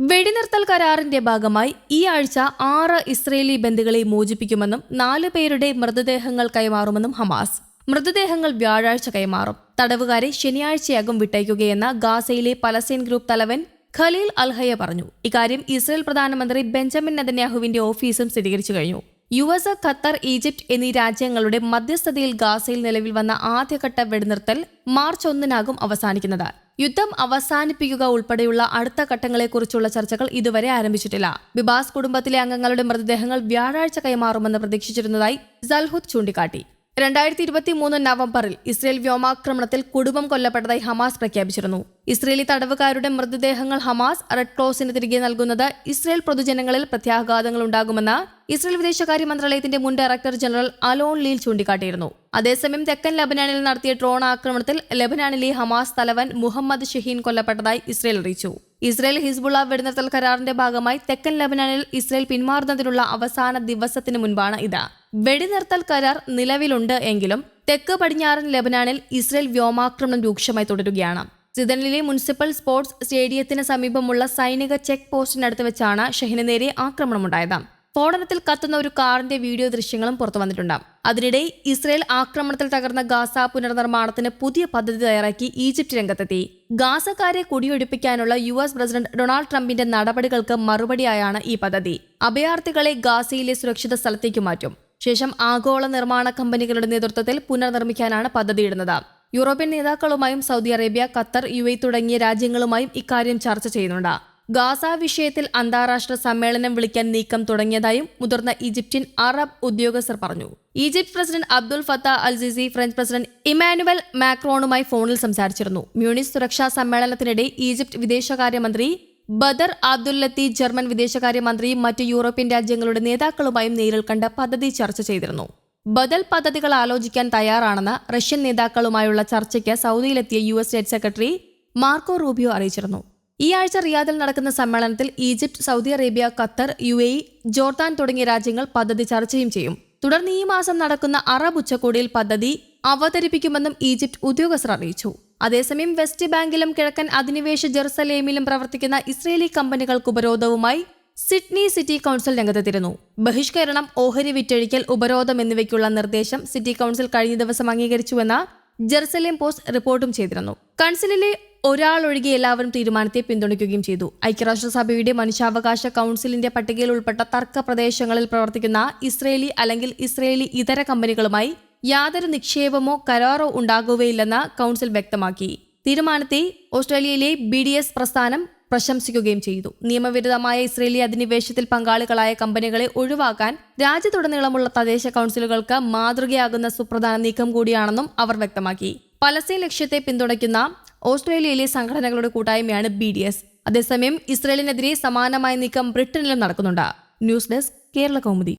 വെടിനിർത്തൽ കരാറിന്റെ ഭാഗമായി ഈ ആഴ്ച ആറ് ഇസ്രയേലി ബന്ദികളെ മോചിപ്പിക്കുമെന്നും നാല് പേരുടെ മൃതദേഹങ്ങൾ കൈമാറുമെന്നും ഹമാസ്. മൃതദേഹങ്ങൾ വ്യാഴാഴ്ച കൈമാറും. തടവുകാരെ ശനിയാഴ്ചയാകും വിട്ടയക്കുകയെന്ന് ഗാസയിലെ പലസ്തീൻ ഗ്രൂപ്പ് തലവൻ ഖലീൽ അൽഹയ പറഞ്ഞു. ഇക്കാര്യം ഇസ്രയേൽ പ്രധാനമന്ത്രി ബെഞ്ചമിൻ നെതന്യാഹുവിന്റെ ഓഫീസും സ്ഥിരീകരിച്ചു കഴിഞ്ഞു. യു എസ് ഖത്തർ ഈജിപ്ത് എന്നീ രാജ്യങ്ങളുടെ മധ്യസ്ഥതയിൽ ഗാസയിൽ നിലവിൽ വന്ന ആദ്യഘട്ട വെടിനിർത്തൽ മാർച്ച് ഒന്നിനാകും അവസാനിക്കുന്നത്. യുദ്ധം അവസാനിപ്പിക്കുക ഉൾപ്പെടെയുള്ള അടുത്ത ഘട്ടങ്ങളെക്കുറിച്ചുള്ള ചർച്ചകൾ ഇതുവരെ ആരംഭിച്ചിട്ടില്ല. ബിബാസ് കുടുംബത്തിലെ അംഗങ്ങളുടെ മൃതദേഹങ്ങൾ വ്യാഴാഴ്ച കൈമാറുമെന്ന് പ്രതീക്ഷിച്ചിരുന്നതായി സൽഹുദ് ചൂണ്ടിക്കാട്ടി. രണ്ടായിരത്തി ഇരുപത്തി മൂന്ന് നവംബറിൽ ഇസ്രയേൽ വ്യോമാക്രമണത്തിൽ കുടുംബം കൊല്ലപ്പെട്ടതായി ഹമാസ് പ്രഖ്യാപിച്ചിരുന്നു. ഇസ്രയേലി തടവുകാരുടെ മൃതദേഹങ്ങൾ ഹമാസ് റെഡ് ക്രോസിന് തിരികെ നൽകുന്നത് ഇസ്രയേൽ പൊതുജനങ്ങളിൽ പ്രത്യാഘാതങ്ങൾ ഉണ്ടാകുമെന്ന് ഇസ്രയേൽ വിദേശകാര്യ മന്ത്രാലയത്തിന്റെ മുൻ ഡയറക്ടർ ജനറൽ അലോൺ ലീൽ ചൂണ്ടിക്കാട്ടിയിരുന്നു. അതേസമയം തെക്കൻ ലബനാനിൽ നടത്തിയ ഡ്രോൺ ആക്രമണത്തിൽ ലബനാനിലെ ഹമാസ് തലവൻ മുഹമ്മദ് ഷഹീൻ കൊല്ലപ്പെട്ടതായി ഇസ്രയേൽ അറിയിച്ചു. ഇസ്രയേൽ ഹിസ്ബുള്ള വെടിനിർത്തൽ കരാറിന്റെ ഭാഗമായി തെക്കൻ ലബനാനിൽ ഇസ്രയേൽ പിന്മാറുന്നതിനുള്ള അവസാന ദിവസത്തിന് മുൻപാണ് ഇത്. വെടിനിർത്തൽ കരാർ നിലവിലുണ്ട് എങ്കിലും തെക്ക് പടിഞ്ഞാറൻ ലബനാനിൽ ഇസ്രയേൽ വ്യോമാക്രമണം രൂക്ഷമായി തുടരുകയാണ്. സിദനിലെ മുനിസിപ്പൽ സ്പോർട്സ് സ്റ്റേഡിയത്തിന് സമീപമുള്ള സൈനിക ചെക്ക് പോസ്റ്റിനടുത്ത് വെച്ചാണ് ഷഹിന് നേരെ ആക്രമണമുണ്ടായത്. സ്ഫോടനത്തിൽ കത്തുന്ന ഒരു കാറിന്റെ വീഡിയോ ദൃശ്യങ്ങളും പുറത്തു വന്നിട്ടുണ്ട് അതിനിടെ ഇസ്രയേൽ ആക്രമണത്തിൽ തകർന്ന ഗാസ പുനർനിർമ്മാണത്തിന് പുതിയ പദ്ധതി തയ്യാറാക്കി ഈജിപ്ത് രംഗത്തെത്തി. ഗാസക്കാരെ കുടിയൊഴിപ്പിക്കാനുള്ള യു എസ് പ്രസിഡന്റ് ഡൊണാൾഡ് ട്രംപിന്റെ നടപടികൾക്ക് മറുപടിയായാണ് ഈ പദ്ധതി. അഭയാർത്ഥികളെ ഗാസയിലെ സുരക്ഷിത സ്ഥലത്തേക്ക് മാറ്റും. ശേഷം ആഗോള നിർമ്മാണ കമ്പനികളുടെ നേതൃത്വത്തിൽ പുനർനിർമ്മിക്കാനാണ് പദ്ധതിയിടുന്നത്. യൂറോപ്യൻ നേതാക്കളുമായും സൗദി അറേബ്യ ഖത്തർ യു തുടങ്ങിയ രാജ്യങ്ങളുമായും ഇക്കാര്യം ചർച്ച ചെയ്യുന്നുണ്ട്. ഗാസ വിഷയത്തിൽ അന്താരാഷ്ട്ര സമ്മേളനം വിളിക്കാൻ നീക്കം തുടങ്ങിയതായും മുതിർന്ന ഈജിപ്ഷ്യൻ അറബ് ഉദ്യോഗസ്ഥർ പറഞ്ഞു. Egypt president Abdul Fatah al Sisi French president Emmanuel മാക്രോണുമായി ഫോണിൽ സംസാരിച്ചിരുന്നു. മ്യൂണിസ് സുരക്ഷാ സമ്മേളനത്തിനിടെ ഈജിപ്ത് വിദേശകാര്യമന്ത്രി ബദർ അബ്ദുല്ലത്തി ജർമ്മൻ വിദേശകാര്യമന്ത്രിയും മറ്റ് യൂറോപ്യൻ രാജ്യങ്ങളുടെ നേതാക്കളുമായും നേരിൽ കണ്ട് പദ്ധതി ചർച്ച ചെയ്തിരുന്നു. ബദൽ പദ്ധതികൾ ആലോചിക്കാൻ തയ്യാറാണെന്ന് റഷ്യൻ നേതാക്കളുമായുള്ള ചർച്ചയ്ക്ക് സൗദിയിലെത്തിയ U S state secretary Marco Rubio അറിയിച്ചിരുന്നു. ഈ ആഴ്ച റിയാദിൽ നടക്കുന്ന സമ്മേളനത്തിൽ Egypt Saudi Arabia Qatar U A Jordan തുടങ്ങിയ രാജ്യങ്ങൾ പദ്ധതി ചർച്ചയും ചെയ്യും. തുടർന്ന് ഈ മാസം നടക്കുന്ന അറബ് ഉച്ചകോടിയിൽ പദ്ധതി അവതരിപ്പിക്കുമെന്നും ഈജിപ്ത് ഉദ്യോഗസ്ഥർ അറിയിച്ചു. അതേസമയം വെസ്റ്റ് ബാങ്കിലും കിഴക്കൻ അധിനിവേശ ജെറുസലേമിലും പ്രവർത്തിക്കുന്ന ഇസ്രയേലി കമ്പനികൾക്ക് ഉപരോധവുമായി സിഡ്നി സിറ്റി കൗൺസിൽ രംഗത്തെത്തിയിരുന്നു. ബഹിഷ്കരണം ഓഹരി വിറ്റഴിക്കൽ ഉപരോധം എന്നിവയ്ക്കുള്ള നിർദ്ദേശം സിറ്റി കൗൺസിൽ കഴിഞ്ഞ ദിവസം അംഗീകരിച്ചുവെന്ന ജെറുസലേം പോസ്റ്റ് റിപ്പോർട്ടും ചെയ്തിരുന്നു. കൗൺസിലിലെ ഒരാൾ ഒഴികെ എല്ലാവരും തീരുമാനത്തെ പിന്തുണയ്ക്കുകയും ചെയ്തു. ഐക്യരാഷ്ട്രസഭയുടെ മനുഷ്യാവകാശ കൗൺസിലിന്റെ പട്ടികയിൽ ഉൾപ്പെട്ട തർക്ക പ്രദേശങ്ങളിൽ പ്രവർത്തിക്കുന്ന ഇസ്രയേലി അല്ലെങ്കിൽ ഇസ്രയേലി ഇതര കമ്പനികളുമായി യാതൊരു നിക്ഷേപമോ കരാറോ ഉണ്ടാകുകയില്ലെന്ന് കൗൺസിൽ വ്യക്തമാക്കി. തീരുമാനത്തെ ഓസ്ട്രേലിയയിലെ ബി ഡി എസ് പ്രസ്ഥാനം പ്രശംസിക്കുകയും ചെയ്തു. നിയമവിരുദ്ധമായ ഇസ്രയേലി അധിനിവേശത്തിൽ പങ്കാളികളായ കമ്പനികളെ ഒഴിവാക്കാൻ രാജ്യത്തുടനീളമുള്ള തദ്ദേശ കൗൺസിലുകൾക്ക് മാതൃകയാകുന്ന സുപ്രധാന നീക്കം കൂടിയാണെന്നും അവർ വ്യക്തമാക്കി. പലസ്തീൻ ലക്ഷ്യത്തെ പിന്തുണയ്ക്കുന്ന ഓസ്ട്രേലിയയിലെ സംഘടനകളുടെ കൂട്ടായ്മയാണ് ബി ഡി എസ് അതേസമയം ഇസ്രയേലിനെതിരെ സമാനമായ നീക്കം ബ്രിട്ടനിലും നടക്കുന്നുണ്ട്. News desk Kerala Kaumudi.